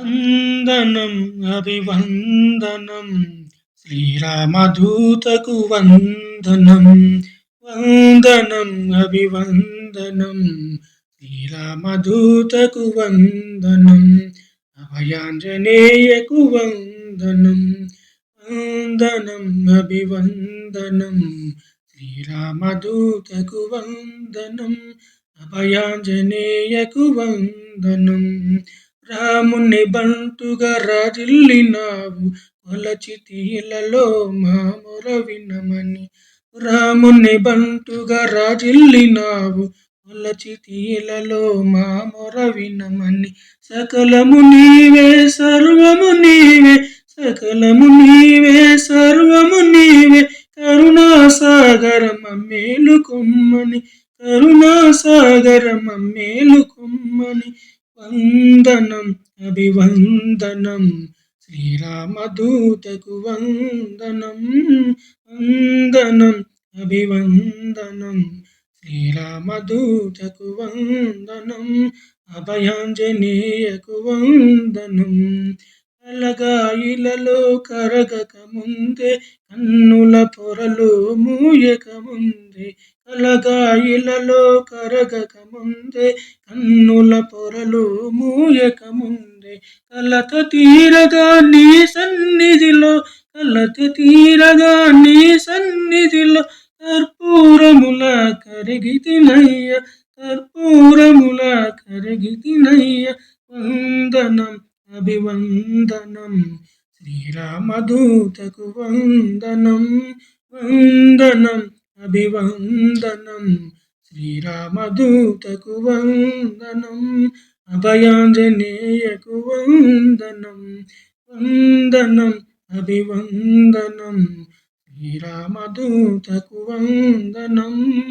వందనం అభివందనం. శ్రీరామదూతకు వందనం వందనం అభివందనం. శ్రీరామదూతకు వందనం అభయాంజనేయకు వందనం. వందనం అభివందనం. శ్రీరామదూతకు వందనం అభయాంజనేయకు వందనం. రాముని బంటుగా రాజిల్లినావు. కొలచితీలలో మాముర వినమని. రాముని బంటుగా రాజిల్లినావు. కొలచితీలలో మాముర వినమని. సకలము నీవే సర్వము నీవే. సకలము నీవే సర్వము నీవే. కరుణాసాగరమ మేలుకొమ్మని కరుణాసాగరమ మేలుకొమ్మని వందనం అభివందనం. శ్రీరామదూతకు వందనం వందనం అభివందనం. శ్రీరామదూతకు వందనం అభయాంజనేయకు వందనం. అలగాయిలలో కరగక ముందే కన్నుల పొరలు మూయక ముందే కలగాయిలలో కరగక ముందే కన్నుల పొరలు మూయక ముందే కలత తీరగా నీ సన్నిధిలో కలత తీరగా నీ సన్నిధిలో కర్పూరముల కరిగితినయ్య కర్పూరముల కరిగితినయ్య వందనం అభివందనం. శ్రీరామదూతకు వందనం వందనం అభివందనం. శ్రీరామదూతకు వందనం. అభయాంజనేయకు వందనం. వందనం అభివందనం. శ్రీరామదూతకు వందనం.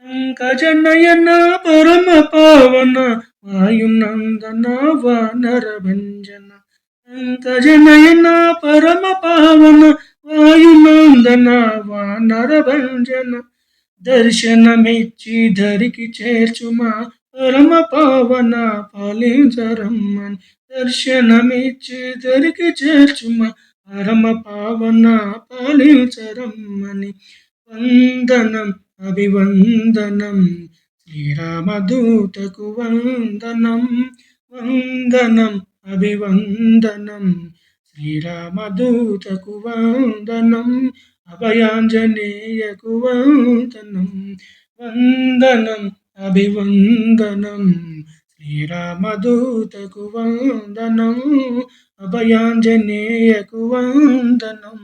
పంకజనయన పరమ పవన. వాయునందన వానర భంజన. పంకజనయన పరమ పవన. వాయునందన నరభంజన దర్శనమిచ్చి ధరికి చేర్చుమా పరమ పావన ఫలించరమ్మని దర్శనమిచ్చి ధరికి చేర్చుమా పరమ పావన ఫలించరమ్మని వందనం అభివందనం. శ్రీరామదూతకు వందనం వందనం అభివందనం. శ్రీరామదూతకు వందనం అభయాంజనేయకు వందనం వందనం అభివందనం. శ్రీరామదూతకు వందనం అభయాంజనేయకు వందనం